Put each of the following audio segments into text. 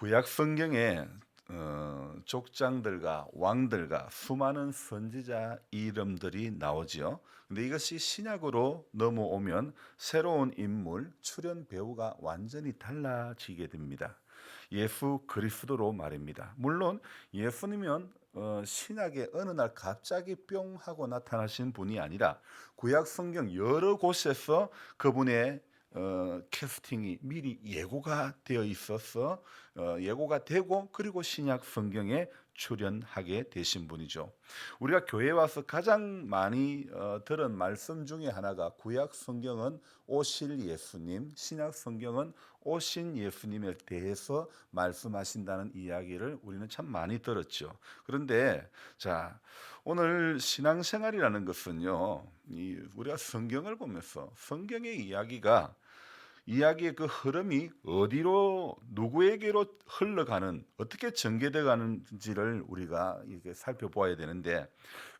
구약 성경에 어, 족장들과 왕들과 수많은 선지자 이름들이 나오지요. 근데 이것이 신약으로 넘어오면 새로운 인물, 출연 배우가 완전히 달라지게 됩니다. 예수 그리스도로 말입니다. 물론 예수님은 어, 신약의 어느 날 갑자기 뿅 하고 나타나신 분이 아니라 구약 성경 여러 곳에서 그분의 어, 캐스팅이 미리 예고가 되어 있어서 어, 예고가 되고 그리고 신약 성경에 출연하게 되신 분이죠. 우리가 교회 와서 가장 많이 어, 들은 말씀 중에 하나가 구약 성경은 오실 예수님, 신약 성경은 오신 예수님에 대해서 말씀하신다는 이야기를 우리는 참 많이 들었죠. 그런데 자 오늘 신앙생활이라는 것은요, 이 우리가 성경을 보면서 성경의 이야기가 이야기의 그 흐름이 어디로 누구에게로 흘러가는 어떻게 전개돼 가는지를 우리가 이렇게 살펴보아야 되는데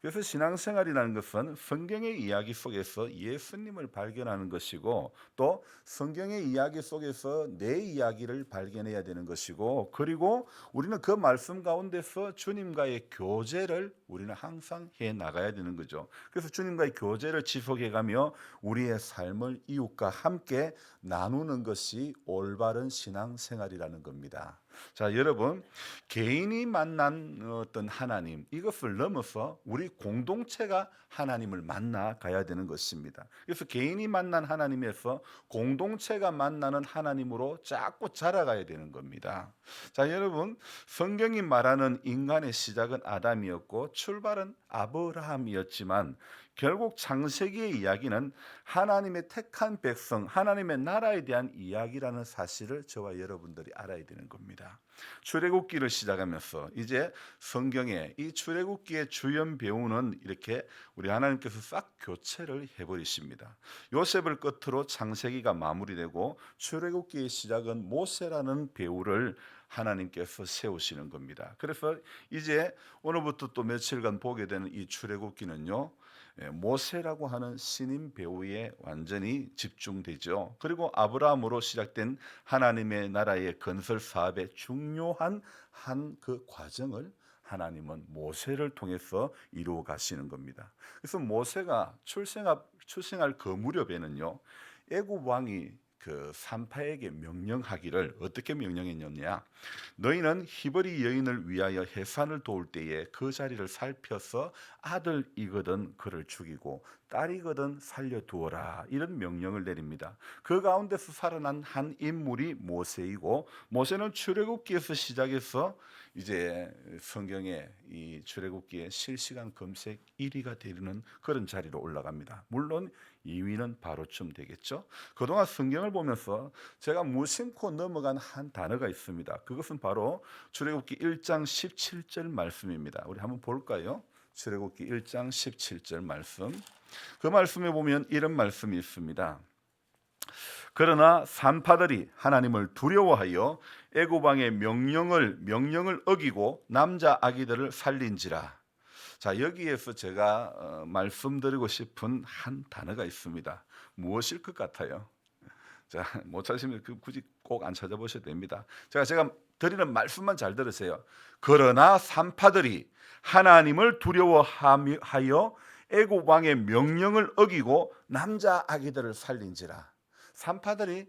그래서 신앙생활이라는 것은 성경의 이야기 속에서 예수님을 발견하는 것이고 또 성경의 이야기 속에서 내 이야기를 발견해야 되는 것이고 그리고 우리는 그 말씀 가운데서 주님과의 교제를 우리는 항상 해 나가야 되는 거죠. 그래서 주님과의 교제를 지속해 가며 우리의 삶을 이웃과 함께 나누는 것이 올바른 신앙 생활이라는 겁니다. 자, 여러분, 개인이 만난 어떤 하나님, 이것을 넘어서 우리 공동체가 하나님을 만나 가야 되는 것입니다. 그래서 개인이 만난 하나님에서 공동체가 만나는 하나님으로 자꾸 자라가야 되는 겁니다. 자, 여러분, 성경이 말하는 인간의 시작은 아담이었고 출발은 아브라함이었지만 결국 창세기의 이야기는 하나님의 택한 백성, 하나님의 나라에 대한 이야기라는 사실을 저와 여러분들이 알아야 되는 겁니다. 출애굽기를 시작하면서 이제 성경에 이 출애굽기의 주연 배우는 이렇게 우리 하나님께서 싹 교체를 해버리십니다. 요셉을 끝으로 창세기가 마무리되고 출애굽기의 시작은 모세라는 배우를 하나님께서 세우시는 겁니다. 그래서 이제 오늘부터 또 며칠간 보게 되는 이 출애굽기는요. 예, 모세라고 하는 신인 배우에 완전히 집중되죠. 그리고 아브라함으로 시작된 하나님의 나라의 건설 사업의 중요한 한 그 과정을 하나님은 모세를 통해서 이루어 가시는 겁니다. 그래서 모세가 출생할 출생할 그 무렵에는요. 애굽 왕이 그 산파에게 명령하기를 어떻게 명령했느냐? 너희는 히브리 여인을 위하여 해산을 도울 때에 그 자리를 살펴서 아들이거든 그를 죽이고 딸이거든 살려두어라 이런 명령을 내립니다. 그 가운데서 살아난 한 인물이 모세이고 모세는 출애굽기에서 시작해서 이제 성경에 이 출애굽기에 실시간 검색 1위가 되는 그런 자리로 올라갑니다. 물론 2위는 바로쯤 되겠죠. 그동안 성경을 보면서 제가 무심코 넘어간 한 단어가 있습니다. 그것은 바로 출애굽기 1장 17절 말씀입니다. 우리 한번 볼까요? 출애굽기 1장 17절 말씀. 그 말씀에 보면 이런 말씀이 있습니다. 그러나 산파들이 하나님을 두려워하여 애굽 왕의 명령을 명령을 어기고 남자 아기들을 살린지라. 자 여기에서 제가 어, 말씀드리고 싶은 한 단어가 있습니다. 무엇일 것 같아요? 자, 못 찾으시면 그 굳이 꼭 안 찾아보셔도 됩니다. 제가 제가 드리는 말씀만 잘 들으세요. 그러나 산파들이 하나님을 두려워하여 애굽 왕의 명령을 어기고 남자 아기들을 살린지라. 산파들이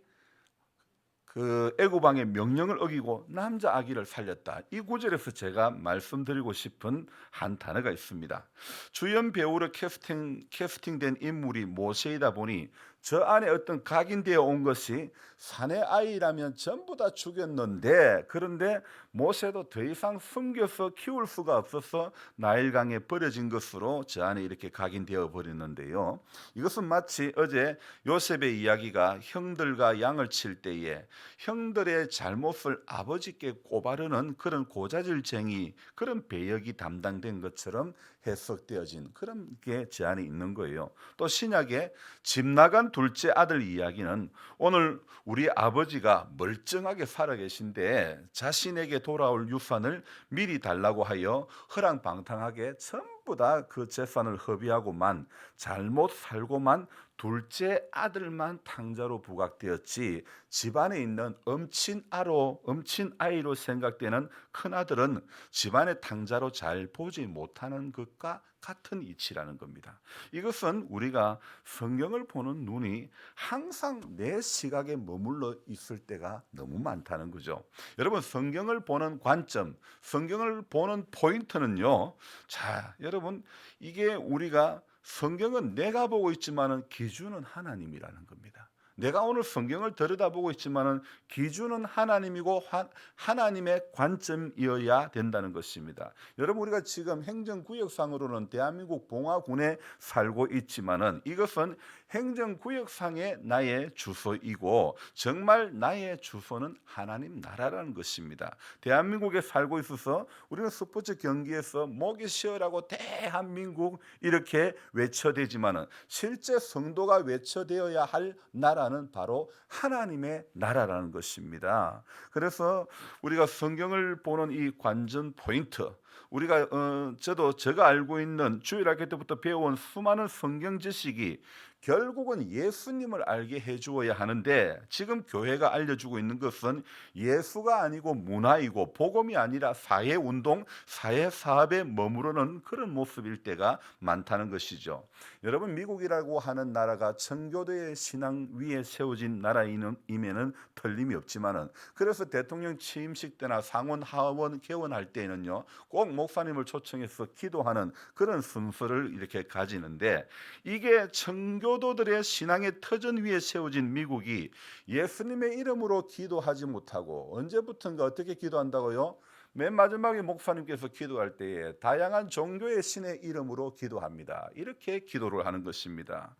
그 애굽 왕의 명령을 어기고 남자 아기를 살렸다. 이 구절에서 제가 말씀드리고 싶은 한 단어가 있습니다. 주연 배우로 캐스팅 캐스팅된 인물이 모세이다 보니 저 안에 어떤 각인되어 온 것이 사내 아이라면 전부 다 죽였는데 그런데 모세도 더 이상 숨겨서 키울 수가 없어서 나일강에 버려진 것으로 저 안에 이렇게 각인되어 버렸는데요. 이것은 마치 어제 요셉의 이야기가 형들과 양을 칠 때에 형들의 잘못을 아버지께 꼬바르는 그런 고자질쟁이 그런 배역이 담당된 것처럼 해석되어진 그런 게 제 안에 있는 거예요. 또 신약에 집 나간 둘째 아들 이야기는 오늘 우리 아버지가 멀쩡하게 살아 계신데 자신에게 돌아올 유산을 미리 달라고 하여 허랑방탕하게 전부 다 그 재산을 허비하고만 잘못 살고만 둘째 아들만 탕자로 부각되었지 집안에 있는 엄친 아로 엄친 아이로 생각되는 큰 아들은 집안의 탕자로 잘 보지 못하는 것과 같은 이치라는 겁니다. 이것은 우리가 성경을 보는 눈이 항상 내 시각에 머물러 있을 때가 너무 많다는 거죠. 여러분 성경을 보는 관점, 성경을 보는 포인트는요. 자, 여러분 이게 우리가 성경은 내가 보고 있지만은 기준은 하나님이라는 겁니다. 내가 오늘 성경을 들여다보고 있지만은 기준은 하나님이고 하, 하나님의 관점이어야 된다는 것입니다. 여러분 우리가 지금 행정구역상으로는 대한민국 봉화군에 살고 있지만은 이것은 행정구역상의 나의 주소이고 정말 나의 주소는 하나님 나라라는 것입니다. 대한민국에 살고 있어서 우리는 스포츠 경기에서 목이 쉬어라고 대한민국 이렇게 외쳐대지만은 실제 성도가 외쳐되어야 할 나라는 바로 하나님의 나라라는 것입니다. 그래서 우리가 성경을 보는 이 관전 포인트 우리가 어, 저도 제가 알고 있는 주일학교 때부터 배워온 수많은 성경 지식이 결국은 예수님을 알게 해주어야 하는데 지금 교회가 알려주고 있는 것은 예수가 아니고 문화이고 복음이 아니라 사회 운동, 사회 사업에 머무르는 그런 모습일 때가 많다는 것이죠. 여러분 미국이라고 하는 나라가 청교도의 신앙 위에 세워진 나라임에는 틀림이 없지만은 그래서 대통령 취임식 때나 상원 하원 개원할 때에는요 꼭 목사님을 초청해서 기도하는 그런 순서를 이렇게 가지는데 이게 청교 도들의 신앙의 터전 위에 세워진 미국이 예수님의 이름으로 기도하지 못하고 언제부턴가 어떻게 기도한다고요? 맨 마지막에 목사님께서 기도할 때에 다양한 종교의 신의 이름으로 기도합니다. 이렇게 기도를 하는 것입니다.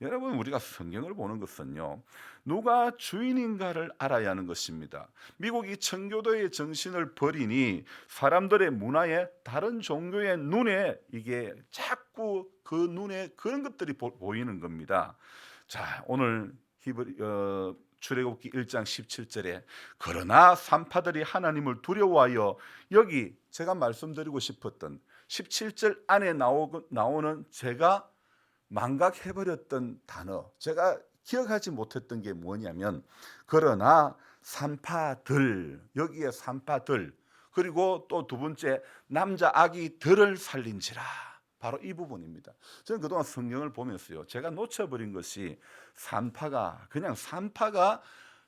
여러분 우리가 성경을 보는 것은요. 누가 주인인가를 알아야 하는 것입니다. 미국이 청교도의 정신을 버리니 사람들의 문화에 다른 종교의 눈에 이게 자꾸 그 눈에 그런 것들이 보, 보이는 겁니다. 자, 오늘 히브리 어, 출애굽기 1장 17절에 그러나 산파들이 하나님을 두려워하여 여기 제가 말씀드리고 싶었던 17절 안에 나오, 나오는 제가 망각해 버렸던 단어 제가 기억하지 못했던 게 뭐냐면 그러나 산파들 여기에 산파들 그리고 또 두 번째 남자 아기들을 살린지라 바로 이 부분입니다. 저는 그동안 성경을 보면서요. 제가 놓쳐버린 것이 산파가 그냥 산파가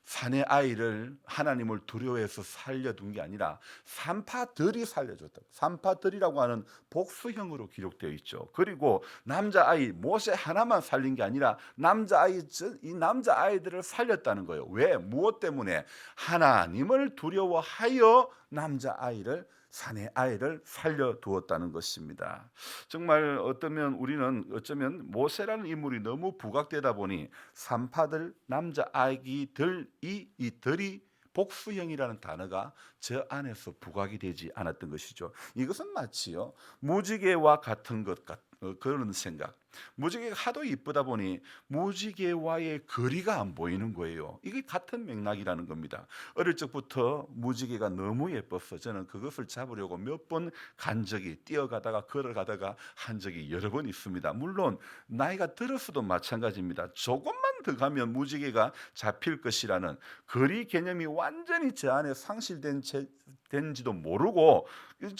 산의 아이를 하나님을 두려워해서 살려둔 게 아니라 산파들이 살려줬다. 산파들이라고 하는 복수형으로 기록되어 있죠. 그리고 남자 아이 모세 하나만 살린 게 아니라 남자 아이 이 남자 아이들을 살렸다는 거예요. 왜? 무엇 때문에? 하나님을 두려워하여 남자 아이를 산의 아이를 살려두었다는 것입니다. 정말 어쩌면 우리는 어쩌면 모세라는 인물이 너무 부각되다 보니 산파들 남자 아기들이 이 들이 복수형이라는 단어가 저 안에서 부각이 되지 않았던 것이죠. 이것은 마치요 무지개와 같은 것 같. 어, 그런 생각. 무지개가 하도 이쁘다 보니 무지개와의 거리가 안 보이는 거예요. 이게 같은 맥락이라는 겁니다. 어릴 적부터 무지개가 너무 예뻐서 저는 그것을 잡으려고 몇 번 간 적이 뛰어가다가 걸어가다가 한 적이 여러 번 있습니다. 물론 나이가 들어서도 마찬가지입니다. 조금만 더 가면 무지개가 잡힐 것이라는 거리 개념이 완전히 제 안에 상실된 채 된지도 모르고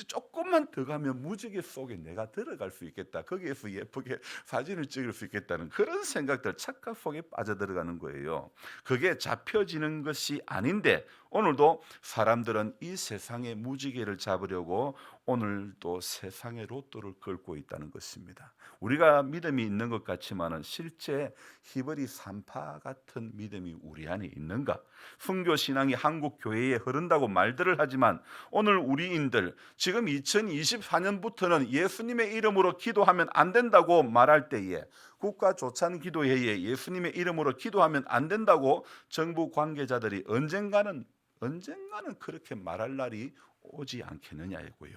조금만 더 가면 무지개 속에 내가 들어갈 수 있겠다. 거기에서 예쁘게 사진을 찍을 수 있겠다는 그런 생각들 착각 속에 빠져들어가는 거예요. 그게 잡혀지는 것이 아닌데 오늘도 사람들은 이 세상의 무지개를 잡으려고 오늘도 세상의 로또를 걸고 있다는 것입니다. 우리가 믿음이 있는 것 같지만은 실제 히브리 산파 같은 믿음이 우리 안에 있는가? 순교 신앙이 한국 교회에 흐른다고 말들을 하지만 오늘 우리인들 지금 2024년부터는 예수님의 이름으로 기도하면 안 된다고 말할 때에 국가 조찬 기도회에 예수님의 이름으로 기도하면 안 된다고 정부 관계자들이 언젠가는 언젠가는 그렇게 말할 날이 오지 않겠느냐고요.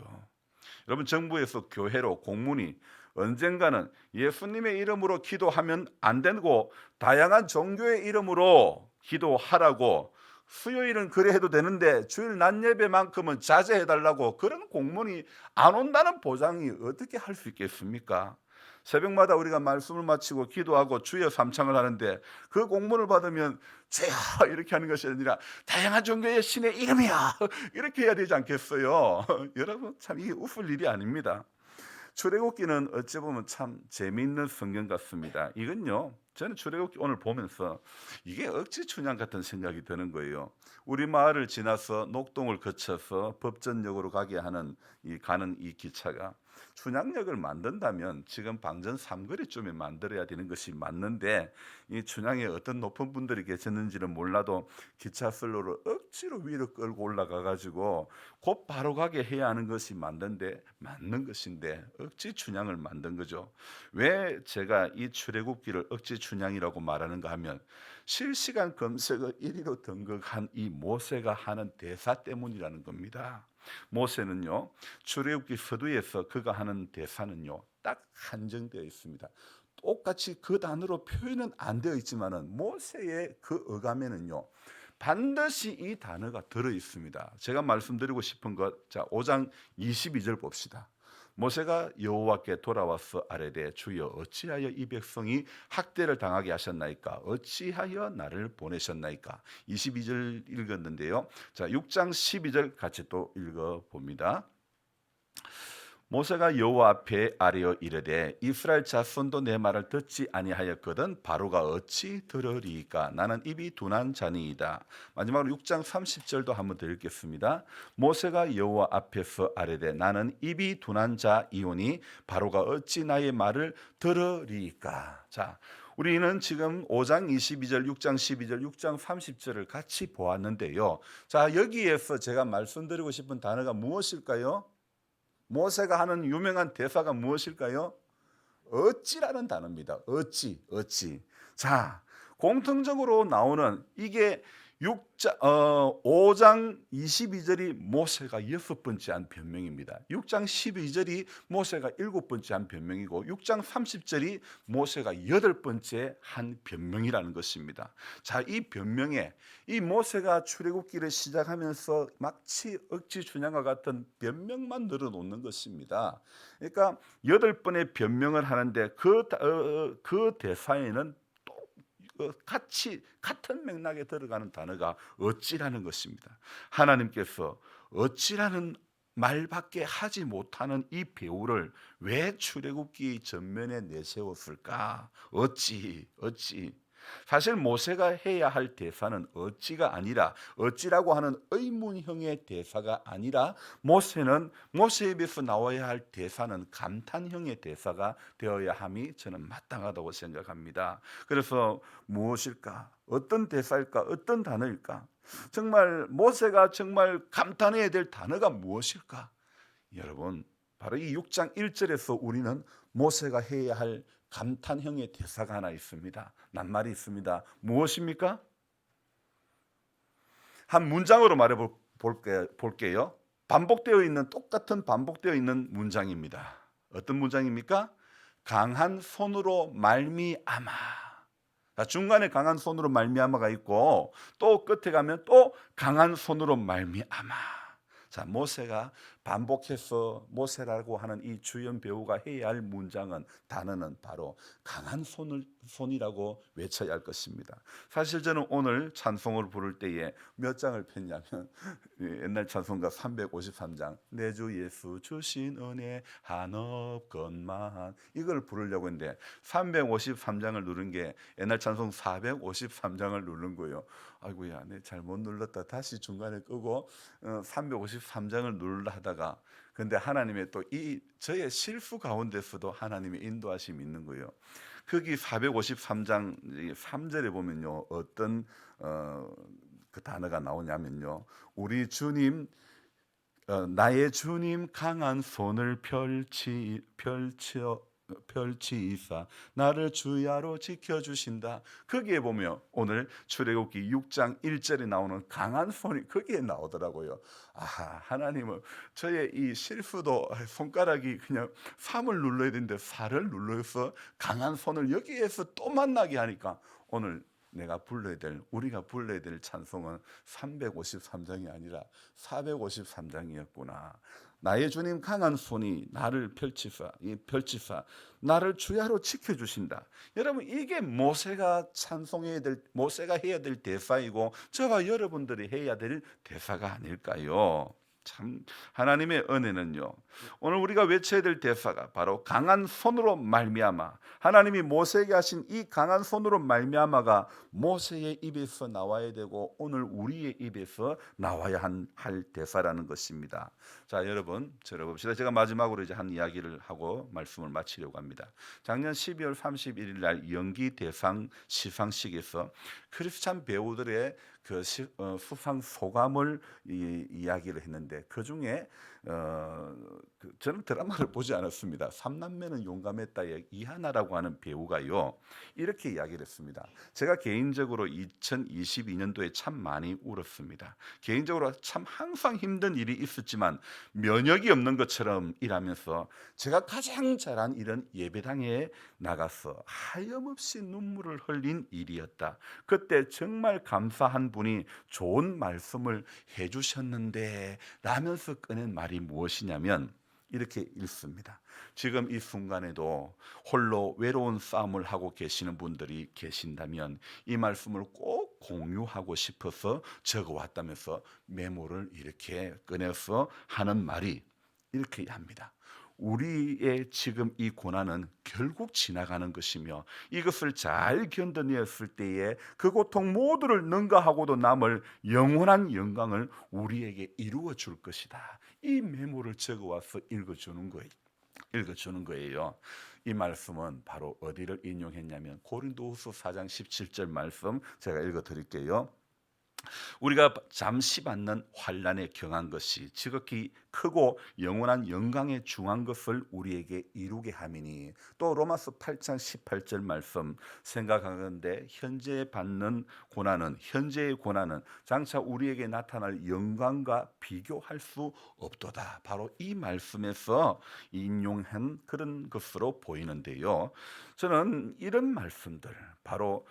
여러분 정부에서 교회로 공문이 언젠가는 예수님의 이름으로 기도하면 안 되고 다양한 종교의 이름으로 기도하라고 수요일은 그래 해도 되는데 주일 낮 예배만큼은 자제해 달라고 그런 공문이 안 온다는 보장이 어떻게 할 수 있겠습니까? 새벽마다 우리가 말씀을 마치고 기도하고 주여 삼창을 하는데 그 공문을 받으면 제야 이렇게 하는 것이 아니라 다양한 종교의 신의 이름이야 이렇게 해야 되지 않겠어요? 여러분 참 이게 웃을 일이 아닙니다. 출애굽기는 어찌 보면 참 재미있는 성경 같습니다. 이건요, 저는 출애굽기 오늘 보면서 이게 억지 춘향 같은 생각이 드는 거예요. 우리 마을을 지나서 녹동을 거쳐서 법전역으로 가게 하는 이 가는 이 기차가 춘향역을 만든다면 지금 방전 삼거리쯤에 만들어야 되는 것이 맞는데 이 춘향에 어떤 높은 분들이 계셨는지는 몰라도 기차 선로를 억지로 위로 끌고 올라가 가지고 곧 바로 가게 해야 하는 것이 맞는데 맞는 것인데 억지 춘향을 만든 거죠. 왜 제가 이 출애굽기를 억지 춘향이라고 말하는가 하면 실시간 검색어 1위로 등극한 이 모세가 하는 대사 때문이라는 겁니다. 모세는요 출애굽기 서두에서 그가 하는 대사는요 딱 한정되어 있습니다. 똑같이 그 단어로 표현은 안 되어 있지만은 모세의 그 어감에는요 반드시 이 단어가 들어 있습니다. 제가 말씀드리고 싶은 것, 자 5장 22절 봅시다. 모세가 여호와께 돌아와서 아뢰되 주여 어찌하여 이 백성이 학대를 당하게 하셨나이까? 어찌하여 나를 보내셨나이까? 22절 읽었는데요. 자 6장 12절 같이 또 읽어 봅니다 모세가 여호와 앞에 아뢰어 이르되 이스라엘 자손도 내 말을 듣지 아니하였거든 바로가 어찌 들으리까 나는 입이 둔한 자니이다 마지막으로 6장 30절도 한번 더 읽겠습니다 모세가 여호와 앞에서 아뢰되 나는 입이 둔한 자이오니 바로가 어찌 나의 말을 들으리까 자 우리는 지금 5장 22절, 6장 12절, 6장 30절을 같이 보았는데요. 자, 여기에서 제가 말씀드리고 싶은 단어가 무엇일까요? 모세가 하는 유명한 대사가 무엇일까요? 어찌라는 단어입니다. 어찌, 어찌. 자, 공통적으로 나오는 이게 6장, 어, 5장 22절이 모세가 여섯 번째 한 변명입니다. 6장 12절이 모세가 일곱 번째 한 변명이고 6장 30절이 모세가 여덟 번째 한 변명이라는 것입니다. 자, 이 변명에 이 모세가 출애굽기를 시작하면서 마치 억지 춘향과 같은 변명만 늘어놓는 것입니다. 그러니까 여덟 번의 변명을 하는데 그, 어, 그 대사에는 그 같이 같은 맥락에 들어가는 단어가 어찌라는 것입니다. 하나님께서 어찌라는 말밖에 하지 못하는 이 배우를 왜 출애굽기 전면에 내세웠을까? 어찌 어찌 사실 모세가 해야 할 대사는 어찌가 아니라 어찌라고 하는 의문형의 대사가 아니라 모세는 모세 입에서 나와야 할 대사는 감탄형의 대사가 되어야 함이 저는 마땅하다고 생각합니다. 그래서 무엇일까? 어떤 대사일까? 어떤 단어일까? 정말 모세가 정말 감탄해야 될 단어가 무엇일까? 여러분, 바로 이 6장 1절에서 우리는 모세가 해야 할 감탄형의 대사가 하나 있습니다. 낱말이 있습니다. 무엇입니까? 한 문장으로 말해 볼게, 볼게요. 반복되어 있는 똑같은 반복되어 있는 문장입니다. 어떤 문장입니까? 강한 손으로 말미암아. 중간에 강한 손으로 말미암아가 있고 또 끝에 가면 또 강한 손으로 말미암아. 자, 모세가 반복해서 모세라고 하는 이 주연 배우가 해야 할 문장은 단어는 바로 강한 손을 손이라고 외쳐야 할 것입니다. 사실 저는 오늘 찬송을 부를 때에 몇 장을 폈냐면 옛날 찬송가 353장 내 주 예수 주신 은혜 한없건만 이걸 부르려고 했는데 353장을 누른 게 옛날 찬송 453장을 누른 거예요. 아이고야, 내 잘못 눌렀다. 다시 중간에 끄고 353장을 누르려 하다 가 근데 하나님의 또 이 저의 실수 가운데서도 하나님의 인도하심이 있는 거예요. 거기 453장 3절에 보면요. 어떤 어, 그 단어가 나오냐면요. 우리 주님 어, 나의 주님 강한 손을 펼치 펼쳐 펼치이사 나를 주야로 지켜주신다. 거기에 보면 오늘 출애굽기 6장 1절에 나오는 강한 손이 거기에 나오더라고요. 아 하나님은 저의 이 실수도 손가락이 그냥 3을 눌러야 되는데 4를 눌러서 강한 손을 여기에서 또 만나게 하니까 오늘 내가 불러야 될 우리가 불러야 될 찬송은 353장이 아니라 453장이었구나. 나의 주님 강한 손이 나를 펼치사 이 펼치사 나를 주야로 지켜 주신다. 여러분 이게 모세가 찬송해야 될 모세가 해야 될 대사이고 저와 여러분들이 해야 될 대사가 아닐까요? 참 하나님의 은혜는요. 오늘 우리가 외쳐야 될 대사가 바로 강한 손으로 말미암아 하나님이 모세에게 하신 이 강한 손으로 말미암아가 모세의 입에서 나와야 되고 오늘 우리의 입에서 나와야 한, 할 대사라는 것입니다. 자, 여러분 들어봅시다. 제가 마지막으로 이제 한 이야기를 하고 말씀을 마치려고 합니다. 작년 12월 31일 날 연기 대상 시상식에서 크리스찬 배우들의 그 시, 어, 수상 소감을 이, 이야기를 했는데 그 중에 어, 그 저는 드라마를 보지 않았습니다. 삼남매는 용감했다의 이하나라고 하는 배우가요 이렇게 이야기를 했습니다. 제가 개인적으로 2022년도에 참 많이 울었습니다. 개인적으로 참 항상 힘든 일이 있었지만 면역이 없는 것처럼 일하면서 제가 가장 잘한 일은 예배당에 나가서 하염없이 눈물을 흘린 일이었다. 그때 정말 감사한 분이 좋은 말씀을 해주셨는데 라면서 꺼낸 말이 무엇이냐면 이렇게 읽습니다. 지금 이 순간에도 홀로 외로운 싸움을 하고 계시는 분들이 계신다면 이 말씀을 꼭 공유하고 싶어서 적어왔다면서 메모를 이렇게 꺼내서 하는 말이 이렇게 합니다. 우리의 지금 이 고난은 결국 지나가는 것이며 이것을 잘 견뎌냈을 때에 그 고통 모두를 능가하고도 남을 영원한 영광을 우리에게 이루어 줄 것이다. 이 메모를 적어 와서 읽어 주는 거예요. 읽어 주는 거예요. 이 말씀은 바로 어디를 인용했냐면 고린도후서 4장 17절 말씀 제가 읽어 드릴게요. 우리가 잠시 받는 환란에 경한 것이 지극히 크고 영원한 영광에 중한 것을 우리에게 이루게 함이니 또 로마서 8장 18절 말씀 생각하건대 현재 받는 고난은 현재의 고난은 장차 우리에게 나타날 영광과 비교할 수 없도다. 바로 이 말씀에서 인용한 그런 것으로 보이는데요. 저는 이런 말씀들 바로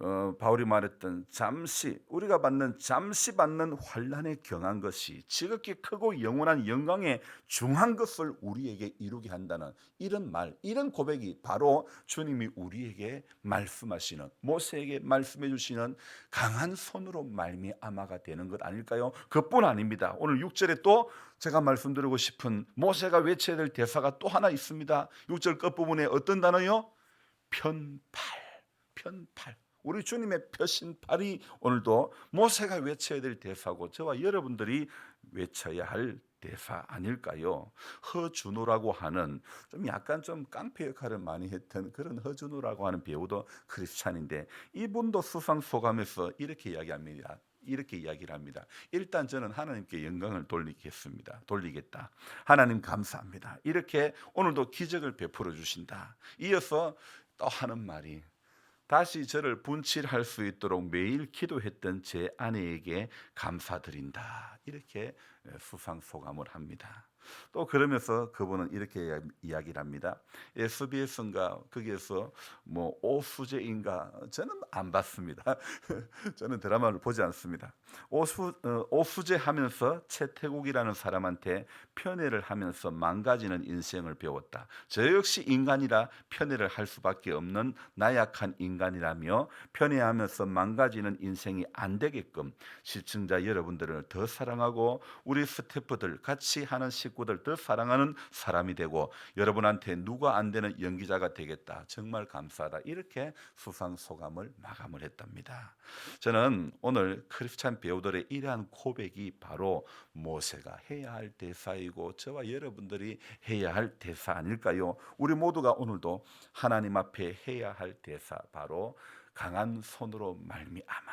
어, 바울이 말했던 잠시 우리가 받는 잠시 받는 환란에 경한 것이 지극히 크고 영원한 영광에 중한 것을 우리에게 이루게 한다는 이런 말, 이런 고백이 바로 주님이 우리에게 말씀하시는 모세에게 말씀해 주시는 강한 손으로 말미암아가 되는 것 아닐까요? 그뿐 아닙니다. 오늘 6절에 또 제가 말씀드리고 싶은 모세가 외쳐야 될 대사가 또 하나 있습니다. 6절 끝부분에 어떤 단어요? 편팔. 편팔. 우리 주님의 펴신 팔이 오늘도 모세가 외쳐야 될 대사고 저와 여러분들이 외쳐야 할 대사 아닐까요? 허준호라고 하는 좀 약간 좀 깡패 역할을 많이 했던 그런 허준호라고 하는 배우도 크리스찬인데 이분도 수상 소감에서 이렇게 이야기합니다. 이렇게 이야기를 합니다. 일단 저는 하나님께 영광을 돌리겠습니다. 돌리겠다. 하나님 감사합니다. 이렇게 오늘도 기적을 베풀어 주신다. 이어서 또 하는 말이 다시 저를 분칠할 수 있도록 매일 기도했던 제 아내에게 감사드린다. 이렇게 수상 소감을 합니다. 또 그러면서 그분은 이렇게 이야기를 합니다. SBS인가 거기에서 뭐 오수제인가 저는 안 봤습니다. 저는 드라마를 보지 않습니다. 오수 어, 오수제 하면서 최태국이라는 사람한테 편애를 하면서 망가지는 인생을 배웠다. 저 역시 인간이라 편애를 할 수밖에 없는 나약한 인간이라며 편애하면서 망가지는 인생이 안 되게끔 시청자 여러분들을 더 사랑하고 우리 스태프들 같이 하는 식구들 더 사랑하는 사람이 되고 여러분한테 누가 안 되는 연기자가 되겠다. 정말 감사하다. 이렇게 수상 소감을 마감을 했답니다. 저는 오늘 크리스찬 배우들의 이러한 고백이 바로 모세가 해야 할 대사이고 저와 여러분들이 해야 할 대사 아닐까요? 우리 모두가 오늘도 하나님 앞에 해야 할 대사 바로 강한 손으로 말미암아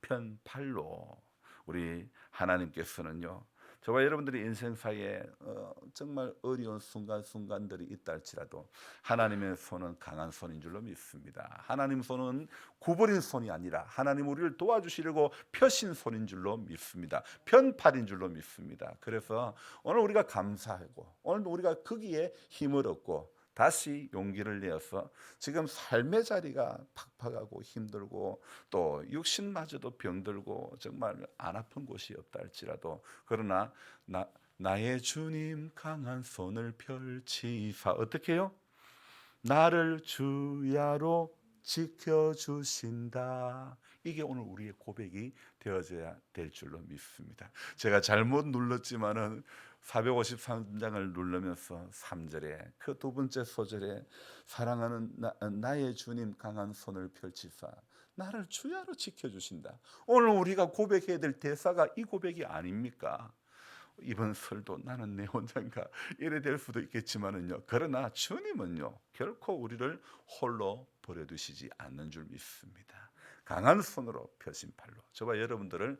편팔로 우리 하나님께서는요 저와 여러분들이 인생사에 어, 정말 어려운 순간순간들이 있다 할지라도 하나님의 손은 강한 손인 줄로 믿습니다. 하나님 손은 구부린 손이 아니라 하나님 우리를 도와주시려고 펴신 손인 줄로 믿습니다. 편팔인 줄로 믿습니다. 그래서 오늘 우리가 감사하고 오늘 우리가 거기에 힘을 얻고 다시 용기를 내어서 지금 삶의 자리가 팍팍하고 힘들고 또 육신마저도 병들고 정말 안 아픈 곳이 없다 할지라도 그러나 나, 나의 주님 강한 손을 펼치사 어떻게 해요? 나를 주야로 지켜주신다. 이게 오늘 우리의 고백이 되어져야 될 줄로 믿습니다. 제가 잘못 눌렀지만은 453장을 누르면서 3절에 그 두 번째 소절에 사랑하는 나, 의 주님 강한 손을 펼치사 나를 주야로 지켜주신다. 오늘 우리가 고백해야 될 대사가 이 고백이 아닙니까? 이번 설도 나는 내 혼자인가 이래 될 수도 있겠지만은요. 그러나 주님은요 결코 우리를 홀로 버려두시지 않는 줄 믿습니다. 강한 손으로 펴신 팔로 저와 여러분들을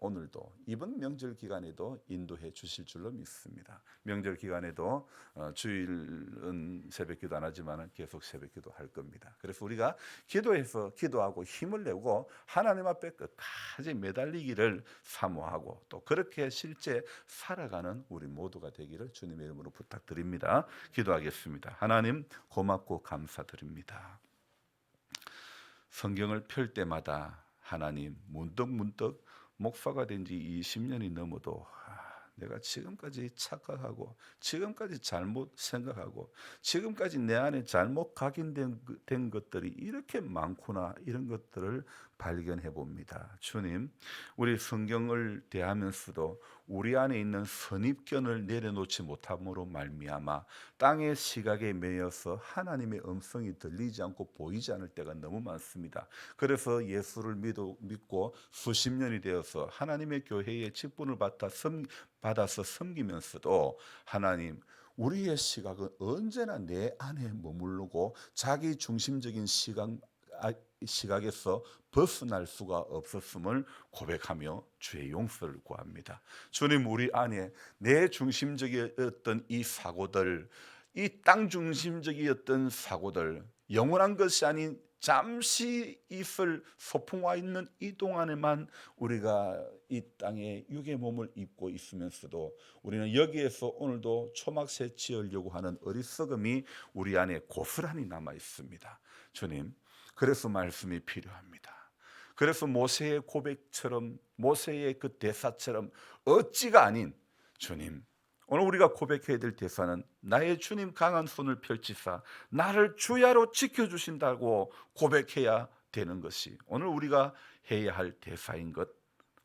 오늘도 이번 명절 기간에도 인도해 주실 줄로 믿습니다. 명절 기간에도 어, 주일은 새벽기도 안 하지만 계속 새벽기도 할 겁니다. 그래서 우리가 기도해서 기도하고 힘을 내고 하나님 앞에 끝까지 매달리기를 사모하고 또 그렇게 실제 살아가는 우리 모두가 되기를 주님의 이름으로 부탁드립니다. 기도하겠습니다. 하나님 고맙고 감사드립니다. 성경을 펼 때마다 하나님 문득 문득 목사가 된 지 20년이 넘어도 아, 내가 지금까지 착각하고 지금까지 잘못 생각하고 지금까지 내 안에 잘못 각인된 그, 된 것들이 이렇게 많구나 이런 것들을 발견해 봅니다. 주님, 우리 성경을 대하면서도 우리 안에 있는 선입견을 내려놓지 못함으로 말미암아 땅의 시각에 매여서 하나님의 음성이 들리지 않고 보이지 않을 때가 너무 많습니다. 그래서 예수를 믿고 수십 년이 되어서 하나님의 교회의 직분을 받아 섬, 받아서 섬기면서도 하나님 우리의 시각은 언제나 내 안에 머무르고 자기 중심적인 시각 아, 시각에서 벗어날 수가 없었음을 고백하며 주의 용서를 구합니다. 주님 우리 안에 내 중심적이었던 이 사고들, 이 땅 중심적이었던 사고들, 영원한 것이 아닌 잠시 있을 소풍와 있는 이 동안에만 우리가 이 땅에 육의 몸을 입고 있으면서도 우리는 여기에서 오늘도 초막새 지으려고 하는 어리석음이 우리 안에 고스란히 남아 있습니다. 주님, 그래서 말씀이 필요합니다. 그래서 모세의 고백처럼 모세의 그 대사처럼 어찌가 아닌 주님 오늘 우리가 고백해야 될 대사는 나의 주님 강한 손을 펼치사 나를 주야로 지켜주신다고 고백해야 되는 것이 오늘 우리가 해야 할 대사인 것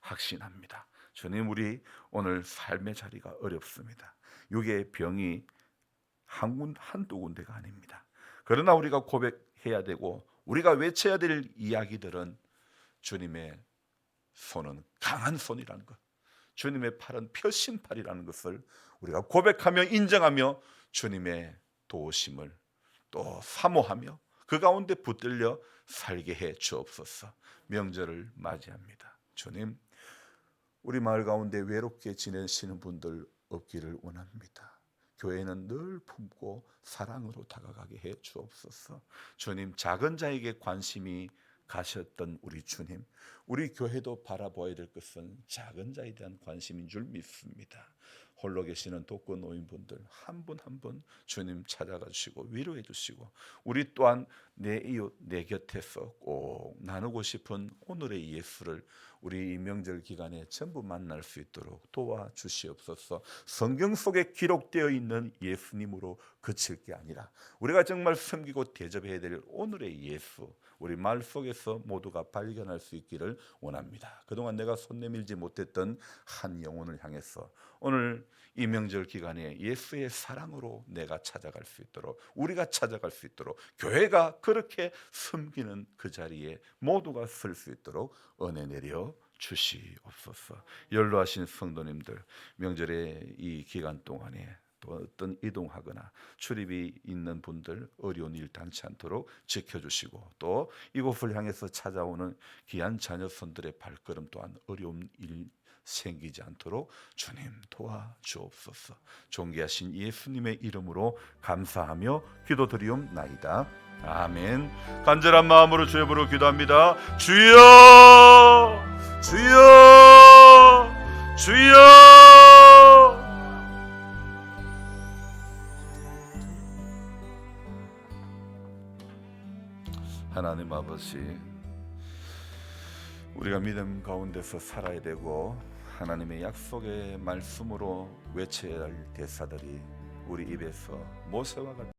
확신합니다. 주님 우리 오늘 삶의 자리가 어렵습니다. 육의 병이 한 군 한두 군데가 아닙니다. 그러나 우리가 고백해야 되고 우리가 외쳐야 될 이야기들은 주님의 손은 강한 손이라는 것, 주님의 팔은 펴신 팔이라는 것을 우리가 고백하며 인정하며 주님의 도우심을 또 사모하며 그 가운데 붙들려 살게 해 주옵소서. 명절을 맞이합니다. 주님, 우리 마을 가운데 외롭게 지내시는 분들 없기를 원합니다. 교회는 늘 품고 사랑으로 다가가게 해 주옵소서. 주님 작은 자에게 관심이 가셨던 우리 주님, 우리 교회도 바라보아야 될 것은 작은 자에 대한 관심인 줄 믿습니다. 홀로 계시는 독거 노인분들 한 분 한 분 주님 찾아가 주시고 위로해 주시고 우리 또한 내 이웃 내 곁에서 꼭 나누고 싶은 오늘의 예수를 우리 이 명절 기간에 전부 만날 수 있도록 도와 주시옵소서. 성경 속에 기록되어 있는 예수님으로 그칠 게 아니라 우리가 정말 섬기고 대접해야 될 오늘의 예수 우리 말 속에서 모두가 발견할 수 있기를 원합니다. 그동안 내가 손 내밀지 못했던 한 영혼을 향해서 오늘 이 명절 기간에 예수의 사랑으로 내가 찾아갈 수 있도록 우리가 찾아갈 수 있도록 교회가 그렇게 섬기는 그 자리에 모두가 설 수 있도록 은혜 내려 주시옵소서. 연로하신 성도님들 명절의 이 기간 동안에 또 어떤 이동하거나 출입이 있는 분들 어려운 일 당치 않도록 지켜주시고 또 이곳을 향해서 찾아오는 귀한 자녀손들의 발걸음 또한 어려운 일 생기지 않도록 주님 도와주옵소서. 존귀하신 예수님의 이름으로 감사하며 기도드리옵나이다. 아멘. 간절한 마음으로 주여 부르 기도합니다. 주여! 주여! 주여! 하나님 아버지 우리가 믿음 가운데서 살아야 되고 하나님의 약속의 말씀으로 외쳐야 할 대사들이 우리 입에서 모세와 같은